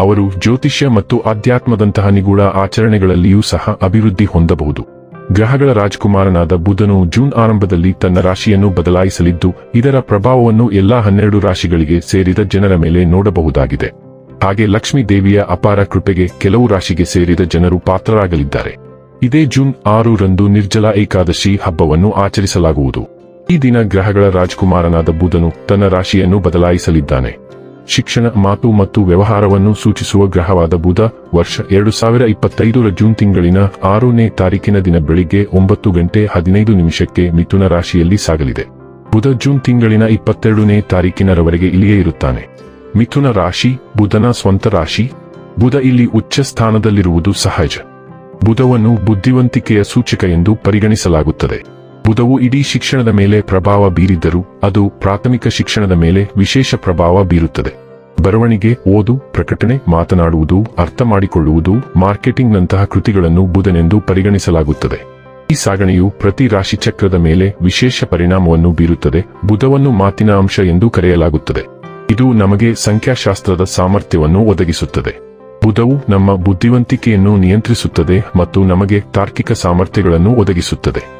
ಅವರು ಜ್ಯೋತಿಷ್ಯ ಮತ್ತು ಆಧ್ಯಾತ್ಮದಂತಹ ನಿಗೂಢ ಆಚರಣೆಗಳಲ್ಲಿಯೂ ಸಹ ಅಭಿವೃದ್ಧಿ ಹೊಂದಬಹುದು. ಗ್ರಹಗಳ ರಾಜಕುಮಾರನಾದ ಬುಧನು ಜೂನ್ ಆರಂಭದಲ್ಲಿ ತನ್ನ ರಾಶಿಯನ್ನು ಬದಲಾಯಿಸಲಿದ್ದು, ಇದರ ಪ್ರಭಾವವನ್ನು ಎಲ್ಲಾ ಹನ್ನೆರಡು ರಾಶಿಗಳಿಗೆ ಸೇರಿದ ಜನರ ಮೇಲೆ ನೋಡಬಹುದಾಗಿದೆ. ಹಾಗೆ ಲಕ್ಷ್ಮೀ ದೇವಿಯ ಅಪಾರ ಕೃಪೆಗೆ ಕೆಲವು ರಾಶಿಗೆ ಸೇರಿದ ಜನರು ಪಾತ್ರರಾಗಲಿದ್ದಾರೆ. ಇದೇ ಜೂನ್ ಆರು ರಂದು ನಿರ್ಜಲ ಏಕಾದಶಿ ಹಬ್ಬವನ್ನು ಆಚರಿಸಲಾಗುವುದು. ಈ ದಿನ ಗ್ರಹಗಳ ರಾಜಕುಮಾರನಾದ ಬುಧನು ತನ್ನ ರಾಶಿಯನ್ನು ಬದಲಾಯಿಸಲಿದ್ದಾನೆ. ಶಿಕ್ಷಣ ಮಾತು ಮತ್ತು ವ್ಯವಹಾರವನ್ನು ಸೂಚಿಸುವ ಗ್ರಹವಾದ ಬುಧ, ವರ್ಷ ಎರಡು ಸಾವಿರ ಇಪ್ಪತ್ತೈದರ ಜೂನ್ ತಿಂಗಳಿನ ಆರನೇ ತಾರೀಕಿನ ದಿನ ಬೆಳಿಗ್ಗೆ ಒಂಬತ್ತು ಗಂಟೆ ಹದಿನೈದು ನಿಮಿಷಕ್ಕೆ ಮಿಥುನ ರಾಶಿಯಲ್ಲಿ ಸಾಗಲಿದೆ. ಬುಧ ಜೂನ್ ತಿಂಗಳಿನ ಇಪ್ಪತ್ತೆರಡನೇ ತಾರೀಕಿನರವರೆಗೆ ಇಲ್ಲಿಯೇ ಇರುತ್ತಾನೆ. ಮಿಥುನ ರಾಶಿ, ಬುಧನ ಸ್ವಂತ ರಾಶಿ, ಬುಧ ಇಲ್ಲಿ ಉಚ್ಚ ಸ್ಥಾನದಲ್ಲಿರುವುದು ಸಹಜ. ಬುಧವನ್ನು ಬುದ್ಧಿವಂತಿಕೆಯ ಸೂಚಕ ಎಂದು ಪರಿಗಣಿಸಲಾಗುತ್ತದೆ. ಬುಧವು ಇಡೀ ಶಿಕ್ಷಣದ ಮೇಲೆ ಪ್ರಭಾವ ಬೀರಿದ್ದರೂ ಅದು ಪ್ರಾಥಮಿಕ ಶಿಕ್ಷಣದ ಮೇಲೆ ವಿಶೇಷ ಪ್ರಭಾವ ಬೀರುತ್ತದೆ. ಬರವಣಿಗೆ, ಓದು, ಪ್ರಕಟಣೆ, ಮಾತನಾಡುವುದು, ಅರ್ಥ ಮಾಡಿಕೊಳ್ಳುವುದು, ಮಾರ್ಕೆಟಿಂಗ್ನಂತಹ ಕೃತಿಗಳನ್ನು ಬುಧನೆಂದು ಪರಿಗಣಿಸಲಾಗುತ್ತದೆ. ಈ ಸಾಗಣೆಯು ಪ್ರತಿ ರಾಶಿಚಕ್ರದ ಮೇಲೆ ವಿಶೇಷ ಪರಿಣಾಮವನ್ನು ಬೀರುತ್ತದೆ. ಬುಧವನ್ನು ಮಾತಿನ ಅಂಶ ಎಂದು ಕರೆಯಲಾಗುತ್ತದೆ. ಇದು ನಮಗೆ ಸಂಖ್ಯಾಶಾಸ್ತ್ರದ ಸಾಮರ್ಥ್ಯವನ್ನು ಒದಗಿಸುತ್ತದೆ. ಬುಧವು ನಮ್ಮ ಬುದ್ಧಿವಂತಿಕೆಯನ್ನು ನಿಯಂತ್ರಿಸುತ್ತದೆ ಮತ್ತು ನಮಗೆ ತಾರ್ಕಿಕ ಸಾಮರ್ಥ್ಯಗಳನ್ನು ಒದಗಿಸುತ್ತದೆ.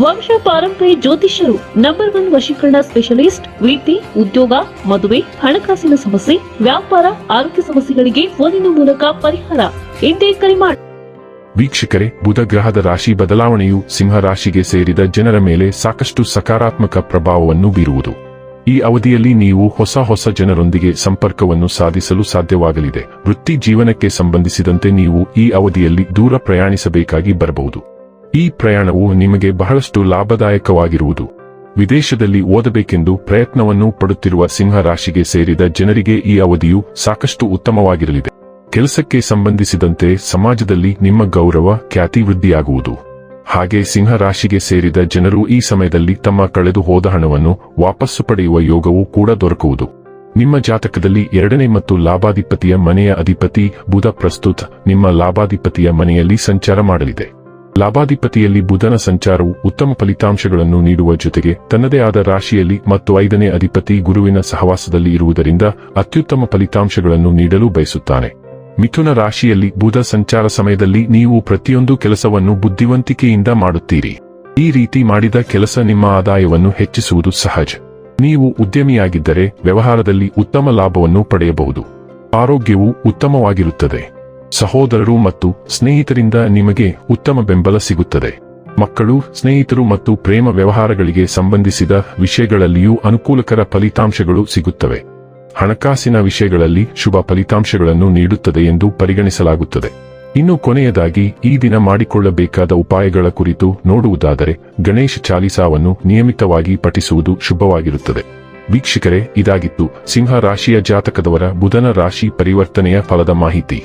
ವಂಶ ಪಾರಂಪರ್ಯ ಜ್ಯೋತಿಷ್ಯರು ನಂಬರ್ ಒನ್ ವಶೀಕರಣ ಸ್ಪೆಷಲಿಸ್ಟ್ ವೃತ್ತಿ ಉದ್ಯೋಗ, ಮದುವೆ, ಹಣಕಾಸಿನ ಸಮಸ್ಯೆ, ವ್ಯಾಪಾರ, ಆರೋಗ್ಯ ಸಮಸ್ಯೆಗಳಿಗೆ ಫೋನಿನ ಮೂಲಕ ಪರಿಹಾರ. ಎಂದೇ ಕರೆ ಮಾಡಿ ವೀಕ್ಷಕರೇ, ಬುಧ ಗ್ರಹದ ರಾಶಿ ಬದಲಾವಣೆಯು ಸಿಂಹ ರಾಶಿಗೆ ಸೇರಿದ ಜನರ ಮೇಲೆ ಸಾಕಷ್ಟು ಸಕಾರಾತ್ಮಕ ಪ್ರಭಾವವನ್ನು ಬೀರುವುದು. ಈ ಅವಧಿಯಲ್ಲಿ ನೀವು ಹೊಸ ಹೊಸ ಜನರೊಂದಿಗೆ ಸಂಪರ್ಕವನ್ನು ಸಾಧಿಸಲು ಸಾಧ್ಯವಾಗಲಿದೆ. ವೃತ್ತಿ ಜೀವನಕ್ಕೆ ಸಂಬಂಧಿಸಿದಂತೆ ನೀವು ಈ ಅವಧಿಯಲ್ಲಿ ದೂರ ಪ್ರಯಾಣಿಸಬೇಕಾಗಿ ಬರಬಹುದು. ಈ ಪ್ರಯಾಣವು ನಿಮಗೆ ಬಹಳಷ್ಟು ಲಾಭದಾಯಕವಾಗಿರುವುದು. ವಿದೇಶದಲ್ಲಿ ಓದಬೇಕೆಂದು ಪ್ರಯತ್ನವನ್ನು ಪಡುತ್ತಿರುವ ಸಿಂಹ ರಾಶಿಗೆ ಸೇರಿದ ಜನರಿಗೆ ಈ ಅವಧಿಯು ಸಾಕಷ್ಟು ಉತ್ತಮವಾಗಿರಲಿದೆ. ಕೆಲಸಕ್ಕೆ ಸಂಬಂಧಿಸಿದಂತೆ ಸಮಾಜದಲ್ಲಿ ನಿಮ್ಮ ಗೌರವ, ಖ್ಯಾತಿ ವೃದ್ಧಿಯಾಗುವುದು. ಹಾಗೆ ಸಿಂಹ ರಾಶಿಗೆ ಸೇರಿದ ಜನರು ಈ ಸಮಯದಲ್ಲಿ ತಮ್ಮ ಕಳೆದು ಹೋದ ಹಣವನ್ನು ವಾಪಸ್ಸು ಪಡೆಯುವ ಯೋಗವೂ ಕೂಡ ದೊರಕುವುದು. ನಿಮ್ಮ ಜಾತಕದಲ್ಲಿ ಎರಡನೇ ಮತ್ತು ಲಾಭಾಧಿಪತಿಯ ಮನೆಯ ಅಧಿಪತಿ ಬುಧ ಪ್ರಸ್ತುತ ನಿಮ್ಮ ಲಾಭಾಧಿಪತಿಯ ಮನೆಯಲ್ಲಿ ಸಂಚಾರ ಮಾಡಲಿದೆ. ಲಾಭಾಧಿಪತಿಯಲ್ಲಿ ಬುಧನ ಸಂಚಾರವು ಉತ್ತಮ ಫಲಿತಾಂಶಗಳನ್ನು ನೀಡುವ ಜೊತೆಗೆ ತನ್ನದೇ ಆದ ರಾಶಿಯಲ್ಲಿ ಮತ್ತು ಐದನೇ ಅಧಿಪತಿ ಗುರುವಿನ ಸಹವಾಸದಲ್ಲಿ ಇರುವುದರಿಂದ ಅತ್ಯುತ್ತಮ ಫಲಿತಾಂಶಗಳನ್ನು ನೀಡಲು ಬಯಸುತ್ತಾನೆ. ಮಿಥುನ ರಾಶಿಯಲ್ಲಿ ಬುಧ ಸಂಚಾರ ಸಮಯದಲ್ಲಿ ನೀವು ಪ್ರತಿಯೊಂದು ಕೆಲಸವನ್ನು ಬುದ್ಧಿವಂತಿಕೆಯಿಂದ ಮಾಡುತ್ತೀರಿ. ಈ ರೀತಿ ಮಾಡಿದ ಕೆಲಸ ನಿಮ್ಮ ಆದಾಯವನ್ನು ಹೆಚ್ಚಿಸುವುದು ಸಹಜ. ನೀವು ಉದ್ಯಮಿಯಾಗಿದ್ದರೆ ವ್ಯವಹಾರದಲ್ಲಿ ಉತ್ತಮ ಲಾಭವನ್ನು ಪಡೆಯಬಹುದು. ಆರೋಗ್ಯವು ಉತ್ತಮವಾಗಿರುತ್ತದೆ. ಸಹೋದರರು ಮತ್ತು ಸ್ನೇಹಿತರಿಂದ ನಿಮಗೆ ಉತ್ತಮ ಬೆಂಬಲ ಸಿಗುತ್ತದೆ. ಮಕ್ಕಳು, ಸ್ನೇಹಿತರು ಮತ್ತು ಪ್ರೇಮ ವ್ಯವಹಾರಗಳಿಗೆ ಸಂಬಂಧಿಸಿದ ವಿಷಯಗಳಲ್ಲಿಯೂ ಅನುಕೂಲಕರ ಫಲಿತಾಂಶಗಳು ಸಿಗುತ್ತವೆ. ಹಣಕಾಸಿನ ವಿಷಯಗಳಲ್ಲಿ ಶುಭ ಫಲಿತಾಂಶಗಳನ್ನು ನೀಡುತ್ತದೆ ಎಂದು ಪರಿಗಣಿಸಲಾಗುತ್ತದೆ. ಇನ್ನು ಕೊನೆಯದಾಗಿ, ಈ ದಿನ ಮಾಡಿಕೊಳ್ಳಬೇಕಾದ ಉಪಾಯಗಳ ಕುರಿತು ನೋಡುವುದಾದರೆ, ಗಣೇಶ ಚಾಲಿಸಾವನ್ನು ನಿಯಮಿತವಾಗಿ ಪಠಿಸುವುದು ಶುಭವಾಗಿರುತ್ತದೆ. ವೀಕ್ಷಕರೇ, ಇದಾಗಿತ್ತು ಸಿಂಹ ರಾಶಿಯ ಜಾತಕದವರ ಬುಧನ ರಾಶಿ ಪರಿವರ್ತನೆಯ ಫಲದ ಮಾಹಿತಿ.